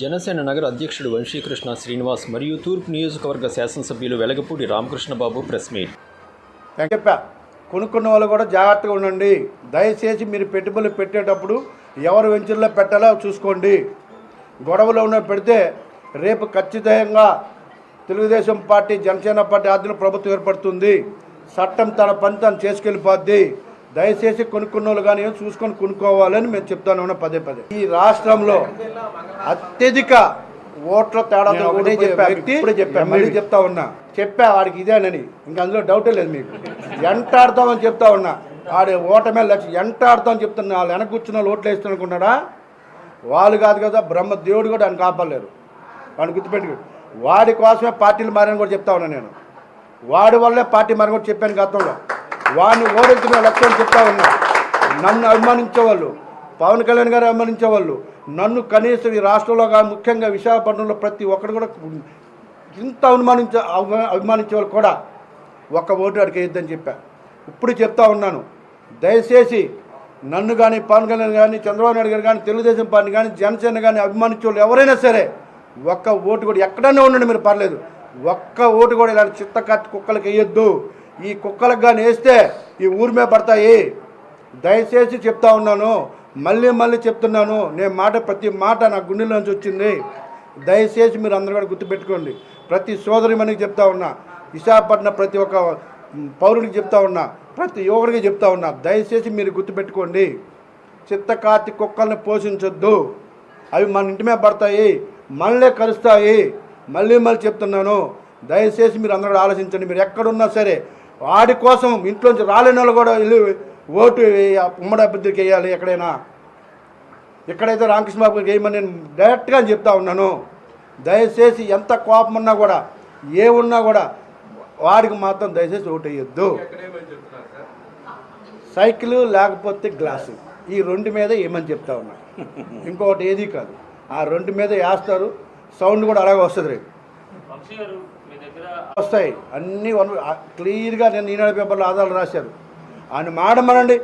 జనసేన నగర అధ్యక్షుడు వంశీకృష్ణ శ్రీనివాస్ మరియు తూర్పు నియోజకవర్గ శాసనసభ్యులు వెలగపూడి రామకృష్ణబాబు ప్రెస్ మీట్. చెప్పా కొనుక్కున్న వాళ్ళు కూడా జాగ్రత్తగా ఉండండి. దయచేసి మీరు పెట్టుబడులు పెట్టేటప్పుడు ఎవరు వెంచర్లో పెట్టాలో చూసుకోండి. గొడవలో ఉన్న పెడితే రేపు ఖచ్చితంగా తెలుగుదేశం పార్టీ జనసేన పార్టీ ఆధ్వర్యంలో ప్రభుత్వం ఏర్పడుతుంది. చట్టం తన పని తను చేసుకెళ్ళిపోద్ది. దయచేసి కొనుక్కున్న వాళ్ళు కానీ చూసుకొని కొనుక్కోవాలని మేము చెప్తాను ఉన్నా పదే పదే. ఈ రాష్ట్రంలో అత్యధిక ఓట్ల తేడా ఒకటే చెప్పా వ్యక్తి ఇప్పుడే చెప్పా మళ్ళీ చెప్తా ఉన్నా. చెప్పా వాడికి ఇదేనని. ఇంకా అందులో డౌటే లేదు మీకు. ఎంటాడతామని చెప్తా ఉన్నా. ఆడి ఓటమే లక్ష్యం ఎంటాడతామని చెప్తున్నా. వాళ్ళు వెనక కూర్చున్న వాళ్ళు ఓట్లు వేస్తాను అనుకున్నాడా వాళ్ళు కాదు కదా బ్రహ్మ దేవుడు కూడా ఆయన కాపాడలేరు వాడిని గుర్తుపెట్టుకు. వాడి కోసమే పార్టీలు మారని కూడా చెప్తా ఉన్నా నేను. వాడి వల్లే పార్టీ మారని కూడా చెప్పాను గతంలో. వాడిని ఓడించిన లక్ష్యం చెప్తా ఉన్నా. నన్ను అభిమానించేవాళ్ళు పవన్ కళ్యాణ్ గారు అభిమానించేవాళ్ళు నన్ను కనీసం ఈ రాష్ట్రంలో కానీ ముఖ్యంగా విశాఖపట్నంలో ప్రతి ఒక్కరు కూడా ఇంత అనుమానించ అభిమా- అభిమానించే వాళ్ళు కూడా ఒక్క ఓటు అడిగి చెప్పా. ఇప్పుడు చెప్తా ఉన్నాను. దయచేసి నన్ను కానీ పవన్ కళ్యాణ్ కానీ చంద్రబాబు నాయుడు గారు కానీ తెలుగుదేశం పార్టీ కానీ జనసేన కానీ అభిమానించే వాళ్ళు ఎవరైనా సరే ఒక్క ఓటు కూడా ఎక్కడన్నా ఉండండి మీరు పర్లేదు. ఒక్క ఓటు కూడా ఇలాంటి చిత్త కుక్కలకి వేయొద్దు. ఈ కుక్కలకు కానీ వేస్తే ఈ ఊరి మీద పడతాయి. దయచేసి చెప్తా ఉన్నాను. మళ్ళీ మళ్ళీ చెప్తున్నాను. నేను మాట ప్రతి మాట నా గుండెలోంచి వచ్చింది. దయచేసి మీరు అందరూ కూడా గుర్తుపెట్టుకోండి. ప్రతి సోదరి మనకి చెప్తా ఉన్నా విశాఖపట్నం ప్రతి ఒక్క పౌరుడికి చెప్తా ఉన్నా ప్రతి యువకుడికి చెప్తా ఉన్నా దయచేసి మీరు గుర్తుపెట్టుకోండి. చిత్తకాతి కుక్కల్ని పోషించొద్దు. అవి మన ఇంటి మీద పడతాయి. మనలే కలుస్తాయి. మళ్ళీ మళ్ళీ చెప్తున్నాను. దయచేసి మీరు అందరూ కూడా ఆలోచించండి. మీరు ఎక్కడున్నా సరే వాడి కోసం ఇంట్లోంచి రాలేని వాళ్ళు కూడా వెళ్ళి ఓటు ఉమ్మడి అభ్యర్థికి వేయాలి ఎక్కడైనా. ఎక్కడైతే రామకృష్ణ బాబు గారికి వేయమని నేను డైరెక్ట్గా చెప్తా ఉన్నాను దయచేసి ఎంత కోపం ఉన్నా కూడా ఏ ఉన్నా కూడా వాడికి మాత్రం దయచేసి ఓటు వేయొద్దు సైకిల్ లేకపోతే గ్లాసు. ఈ రెండు మీద ఏమని చెప్తా ఉన్నా. ఇంకొకటి ఏది కాదు. ఆ రెండు మీద వేస్తారు. సౌండ్ కూడా అలాగే వస్తుంది రేపు. వస్తాయి. అన్నీ వన్ క్లియర్గా నేను ఈనాడు పేపర్లో ఆధారాలు రాశారు. ఆయన మాడమనండి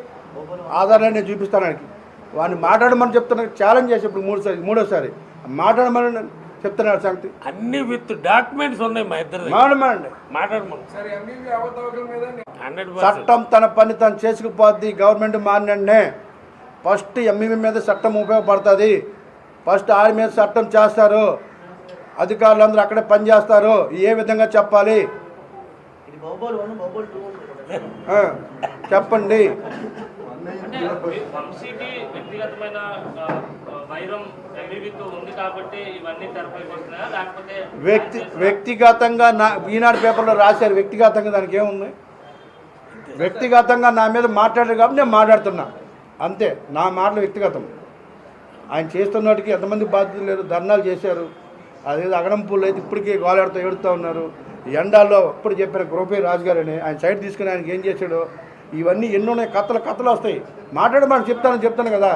ఆధారాలు నేను చూపిస్తాను ఆయనకి. వాడిని మాట్లాడమని చెప్తున్నా ఛాలెంజ్ చేసి ఇప్పుడు మూడుసారి మూడోసారి. మాట్లాడమని చెప్తున్నాడు సంగతి. అన్ని విత్ డాక్యుమెంట్స్ ఉన్నాయి మా ఇద్దరు మాట్లాడమను. Hundred percent. చట్టం తన పని తను చేసుకుపోద్ది. గవర్నమెంట్ మారినండే ఫస్ట్ ఎంఈవి మీద చట్టం ఉపయోగపడుతుంది. ఫస్ట్ ఆడి మీద చట్టం చేస్తారు. అధికారులందరూ అక్కడే పని చేస్తారు ఏ విధంగా చెప్పాలి? చెప్పండి. వ్యక్తి వ్యక్తిగతంగా నా ఈనాడు పేపర్లో రాశారు. వ్యక్తిగతంగా దానికి ఏముంది? వ్యక్తిగతంగా నా మీద మాట్లాడారు కాబట్టి నేను మాట్లాడుతున్నా. అంతే. నా మాటలు వ్యక్తిగతం. ఆయన చేస్తున్నటికి ఎంతమంది బాధ్యతలు లేరు ధర్నాలు చేశారు. అదేదో అగడంపూలు అయితే ఇప్పటికీ గోలాడుతూ ఏడుతూ ఉన్నారు. ఎండాల్లో ఇప్పుడు చెప్పిన గృహపై రాజు గారని ఆయన సైడ్ తీసుకుని ఆయనకి ఏం చేశాడో? ఇవన్నీ ఎన్నో ఉన్నాయి. కథలు కథలు వస్తాయి. మాట్లాడమని చెప్తాను చెప్తాను కదా.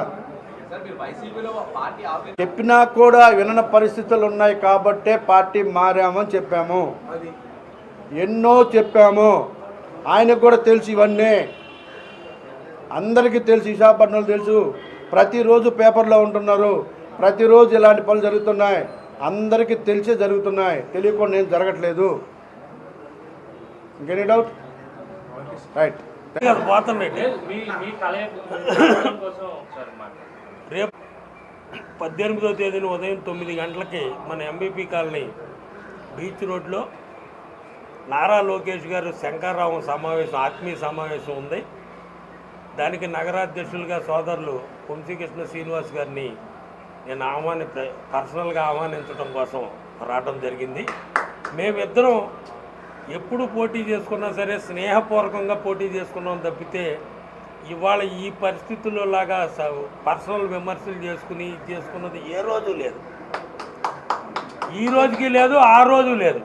చెప్పినా కూడా వినని పరిస్థితులు ఉన్నాయి కాబట్టే పార్టీ మారామని చెప్పాము. ఎన్నో చెప్పాము. ఆయనకు కూడా తెలుసు ఇవన్నీ. అందరికీ తెలుసు. విశాఖపట్నంలో తెలుసు. ప్రతిరోజు పేపర్లో ఉంటున్నారు. ప్రతిరోజు ఇలాంటి పనులు జరుగుతున్నాయి. అందరికీ తెలిసే జరుగుతున్నాయి. తెలియకుండా ఏం జరగట్లేదు. ఇంకెనీ డౌట్ రైట్ రేపు పద్దెనిమిదో తేదీన ఉదయం తొమ్మిది గంటలకి మన ఎంబీపీ కాలనీ బీచ్ రోడ్లో నారా లోకేష్ గారు శంకర్రావం సమావేశం ఆత్మీయ సమావేశం ఉంది. దానికి నగరాధ్యక్షులుగా సోదరులు వంశీకృష్ణ శ్రీనివాస్ గారిని నేను ఆహ్వాని పర్సనల్గా ఆహ్వానించడం కోసం రావడం జరిగింది. మేమిద్దరం ఎప్పుడు పోటీ చేసుకున్నా సరే స్నేహపూర్వకంగా పోటీ చేసుకున్నాం తప్పితే ఇవాళ ఈ పరిస్థితుల్లో లాగా స- పర్సనల్ విమర్శలు చేసుకుని చేసుకున్నది ఏ రోజు లేదు. ఈ రోజుకి లేదు ఆ రోజు లేదు.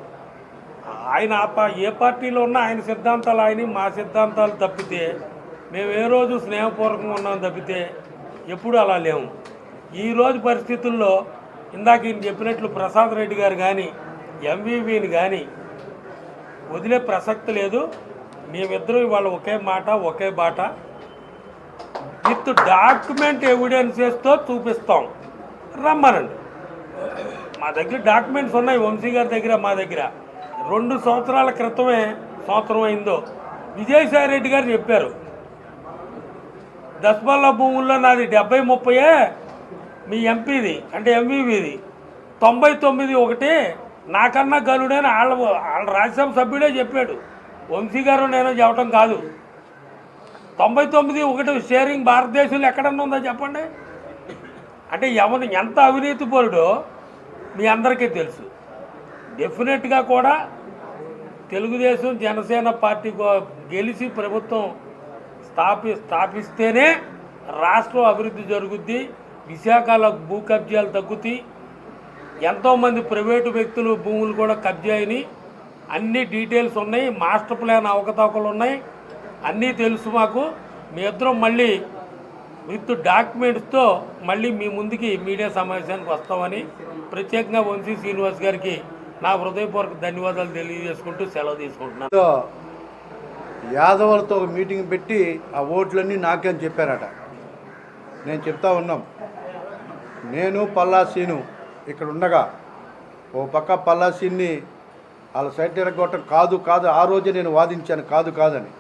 ఆయన ఆ ఏ పార్టీలో ఉన్నా ఆయన సిద్ధాంతాలు ఆయన మా సిద్ధాంతాలు తప్పితే మేము ఏ రోజు స్నేహపూర్వకంగా ఉన్నాం తప్పితే ఎప్పుడు అలా లేము. ఈ రోజు పరిస్థితుల్లో ఇందాక ఈయన చెప్పినట్లు ప్రసాద్ రెడ్డి గారు కానీ ఎంవీవీని కానీ వదిలే ప్రసక్తి లేదు. మేమిద్దరం ఇవాళ ఒకే మాట ఒకే బాట. విత్ డాక్యుమెంట్ ఎవిడెన్సెస్తో చూపిస్తాం. రమ్మనండి. మా దగ్గర డాక్యుమెంట్స్ ఉన్నాయి వంశీ గారి దగ్గర మా దగ్గర. రెండు సంవత్సరాల క్రితమే సంవత్సరం అయిందో. విజయసాయి రెడ్డి గారు చెప్పారు. దస్బల్లా భూముల్లో నాది డెబ్బై ముప్పయే మీ ఎంపీది అంటే ఎంవీవీది తొంభై తొమ్మిది ఒకటి నాకన్నా గనుడని వాళ్ళ వాళ్ళ రాజ్యసభ సభ్యుడే చెప్పాడు. వంశీ గారు నేను చెప్పడం కాదు. తొంభై తొమ్మిది ఒకటి షేరింగ్ భారతదేశంలో ఎక్కడన్నా ఉందో చెప్పండి? అంటే ఎవరు ఎంత అవినీతి పరుడో మీ అందరికీ తెలుసు. డెఫినెట్గా కూడా తెలుగుదేశం జనసేన పార్టీ గెలిచి ప్రభుత్వం స్థాపి స్థాపిస్తేనే రాష్ట్రం అభివృద్ధి జరుగుద్ది. విశాఖలో భూ కబ్జాలు తగ్గుతాయి ఎంతోమంది ప్రైవేటు వ్యక్తులు భూములు కూడా కబ్జా అయినాయి. అన్ని డీటెయిల్స్ ఉన్నాయి మాస్టర్ ప్లాన్ అవకతవకలు ఉన్నాయి. అన్నీ తెలుసు మాకు. మీ ఇద్దరం మళ్ళీ విత్ డాక్యుమెంట్స్తో మళ్ళీ మీ ముందుకి మీడియా సమావేశానికి వస్తామని ప్రత్యేకంగా వంశీ శ్రీనివాస్ గారికి నా హృదయపూర్వక ధన్యవాదాలు తెలియజేసుకుంటూ సెలవు తీసుకుంటున్నాను. తో యాదవులతో ఒక మీటింగ్ పెట్టి ఆ ఓట్లన్నీ నాకే అని చెప్పారట. నేను చెప్తా ఉన్నాం. నేను పల్లాసీను ఇక్కడ ఉండగా ఓ పక్క పల్లాసీన్ని వాళ్ళ సైట్ ఎరగొట్టడం కాదు కాదు ఆ రోజే నేను వాదించాను కాదు కాదని.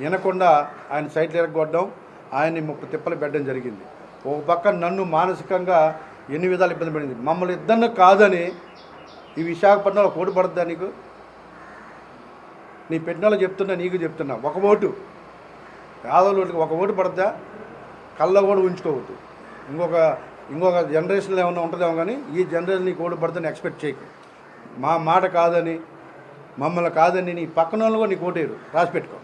వినకుండా ఆయన సైట్లు ఎరగొట్టడం ఆయన్ని ముప్పు తిప్పలు పెట్టడం జరిగింది. ఒక పక్క నన్ను మానసికంగా ఎన్ని విధాలు ఇబ్బంది పడింది. మమ్మల్ని ఇద్దరిని కాదని ఈ విశాఖపట్నంలో ఒక ఓటు పడద్దా నీకు? నీ పెట్టిన వాళ్ళు చెప్తున్నా నీకు చెప్తున్నా. ఒక ఓటు. యాదవ్ ఓటుకి ఒక ఓటు పడద్దా? కళ్ళ కూడా ఉంచుకోవద్దు. ఇంకొక ఇంకొక జనరేషన్లో ఏమైనా ఉంటుందేమో కానీ ఈ జనరేషన్ నీకు ఓటు పడుతుందని ఎక్స్పెక్ట్ చేయకు. మా మాట కాదని మమ్మల్ని కాదని నీ పక్కన వాళ్ళు కూడా నీకు ఓటేరు రాసి పెట్టుకో?